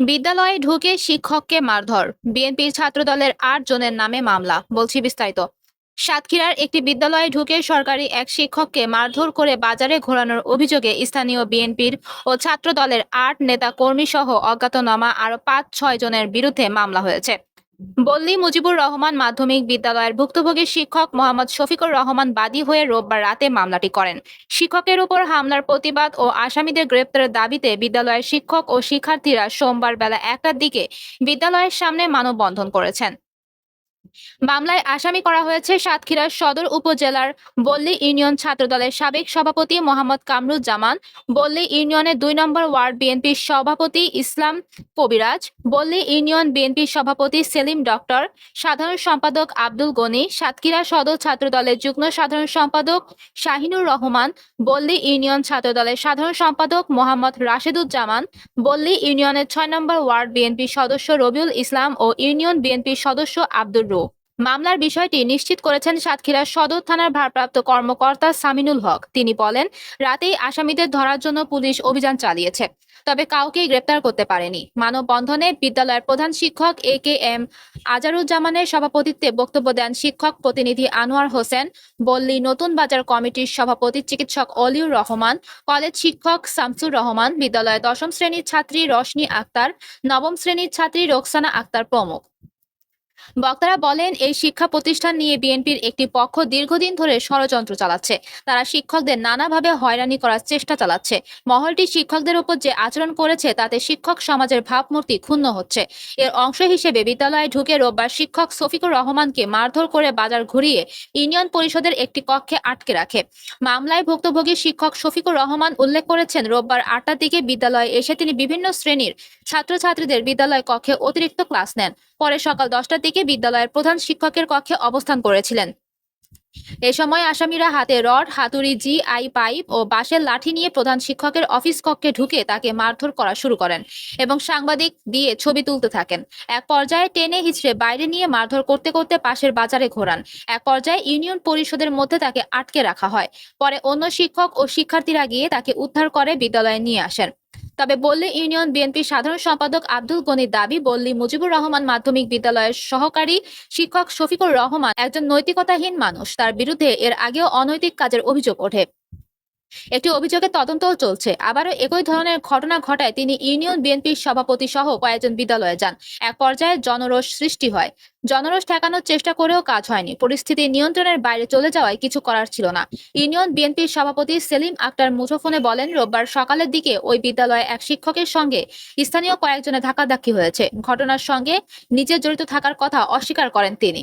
বিদ্যালয়ে ঢুকে শিক্ষককে মারধর। বিএনপির ছাত্রদলের আট জনের নামে মামলা, বলছি বিস্তারিত। সাতক্ষীরার একটি বিদ্যালয়ে ঢুকে সরকারি এক শিক্ষককে মারধর করে বাজারে ঘোরানোর অভিযোগে স্থানীয় বিএনপির ও ছাত্রদলের আট নেতা কর্মী সহ অজ্ঞাতনামা আরও পাঁচ ছয় জনের বিরুদ্ধে মামলা হয়েছে। বল্লী মুজিবুর রহমান মাধ্যমিক বিদ্যালয়ের ভুক্তভোগী শিক্ষক মোহাম্মদ শফিকুর রহমান বাদী হয়ে রোববার রাতে মামলাটি করেন। শিক্ষকের উপর হামলার প্রতিবাদ ও আসামিদের গ্রেপ্তারের দাবিতে বিদ্যালয়ের শিক্ষক ও শিক্ষার্থীরা সোমবার বেলা একটার দিকে বিদ্যালয়ের সামনে মানববন্ধন করেছেন। মামলায় আসামি করা হয়েছে সাতক্ষীরা সদর উপজেলার বল্লী ইউনিয়ন ছাত্রদলের সাবেক সভাপতি মোহাম্মদ কামরুজ্জামান, বল্লী ইউনিয়নের দুই নম্বর ওয়ার্ড বিএনপির সভাপতি ইসলাম কবিরাজ, বল্লী ইউনিয়ন বিএনপির সভাপতি সেলিম ডক্টর, সাধারণ সম্পাদক আব্দুল গনি, সাতক্ষীরা সদর ছাত্রদলের যুগ্ম সাধারণ সম্পাদক শাহিনুর রহমান, বল্লী ইউনিয়ন ছাত্রদলের সাধারণ সম্পাদক মোহাম্মদ রাশেদুজ্জামান, বল্লী ইউনিয়নের ছয় নম্বর ওয়ার্ড বিএনপির সদস্য রবিউল ইসলাম ও ইউনিয়ন বিএনপির সদস্য আব্দুর রু মামলার বিষয়টি নিশ্চিত করেছেন সাতক্ষীরা সদর থানার ভারপ্রাপ্ত কর্মকর্তা সামিনুল হক। তিনি বলেন, রাতেই আসামিদের ধরার জন্য পুলিশ অভিযান চালিয়েছে, তবে কাউকেই গ্রেপ্তার করতে পারেনি। মানববন্ধনে বিদ্যালয়ের প্রধান শিক্ষক এ কে এম আজারুজ্জামানের সভাপতিত্বে বক্তব্য দেন শিক্ষক প্রতিনিধি আনোয়ার হোসেন, বল্লী নতুন বাজার কমিটির সভাপতি চিকিৎসক অলিউর রহমান, কলেজ শিক্ষক শামসুর রহমান, বিদ্যালয়ের দশম শ্রেণির ছাত্রী রশনি আক্তার, নবম শ্রেণির ছাত্রী রোকসানা আক্তার প্রমুখ। বক্তারা বলেন, এই শিক্ষা প্রতিষ্ঠান নিয়ে বিএনপির একটি পক্ষ দীর্ঘদিন ধরে ষড়যন্ত্র চালাচ্ছে। তারা শিক্ষকদের নানাভাবে হয়রানি করার চেষ্টা চালাচ্ছে। মহলটি শিক্ষকদের উপর যে আচরণ করেছে, তাতে শিক্ষক সমাজের ভাবমূর্তি ক্ষুণ্ণ হচ্ছে। এর অংশ হিসেবে বিদ্যালয়ে ঢুকে রোববার শিক্ষক শফিকুর রহমানকে মারধর করে বাজার ঘুরিয়ে ইউনিয়ন পরিষদের একটি কক্ষে আটকে রাখে। মামলায় ভুক্তভোগী শিক্ষক শফিকুর রহমান উল্লেখ করেছেন, রোববার আটটার দিকে বিদ্যালয়ে এসে তিনি বিভিন্ন শ্রেণির ছাত্রছাত্রীদের বিদ্যালয় কক্ষে অতিরিক্ত ক্লাস নেন। পরে সকাল দশটার দিকে বিদ্যালয়ের প্রধান শিক্ষকের কক্ষে অবস্থান করেছিলেন। এ সময় আসামিরা হাতে রড, হাতুড়ি, জি, আই, পাইপ ও বাঁশের লাঠি নিয়ে প্রধান শিক্ষকের অফিস কক্ষে ঢুকে তাকে মারধর করা শুরু করেন এবং সাংবাদিক দিয়ে ছবি তুলতে থাকেন। এক পর্যায়ে টেনে হিচড়ে বাইরে নিয়ে মারধর করতে করতে পাশের বাজারে ঘোরান। এক পর্যায়ে ইউনিয়ন পরিষদের মধ্যে তাকে আটকে রাখা হয়। পরে অন্য শিক্ষক ও শিক্ষার্থীরা গিয়ে তাকে উদ্ধার করে বিদ্যালয়ে নিয়ে আসেন। তবে বললি ইউনিয়ন বিএনপি সাধারণ সম্পাদক আব্দুল গনির দাবি, বললি মুজিবুর রহমান মাধ্যমিক বিদ্যালয়ের সহকারী শিক্ষক শফিকুর রহমান একজন নৈতিকতাহীন মানুষ। তার বিরুদ্ধে এর আগেও অনৈতিক কাজের অভিযোগ ওঠে। একটি অভিযোগের তদন্তও চলছে। আবারও একই ধরনের ঘটনা ঘটায় তিনি ইউনিয়ন বিএনপির সভাপতি সহ কয়েকজন বিদ্যালয়ে যান। এক পর্যায়ে জনরোষ সৃষ্টি হয়। জনরোষ ঠেকানোর চেষ্টা করেও কাজ হয়নি। পরিস্থিতি নিয়ন্ত্রণের বাইরে চলে যাওয়ায় কিছু করার ছিল না। ইউনিয়ন বিএনপির সভাপতি সেলিম আক্তার মুঠোফোনে বলেন, রোববার সকালের দিকে ওই বিদ্যালয়ে এক শিক্ষকের সঙ্গে স্থানীয় কয়েকজনের ধাক্কাধাক্কি হয়েছে। ঘটনার সঙ্গে নিজে জড়িত থাকার কথা অস্বীকার করেন তিনি।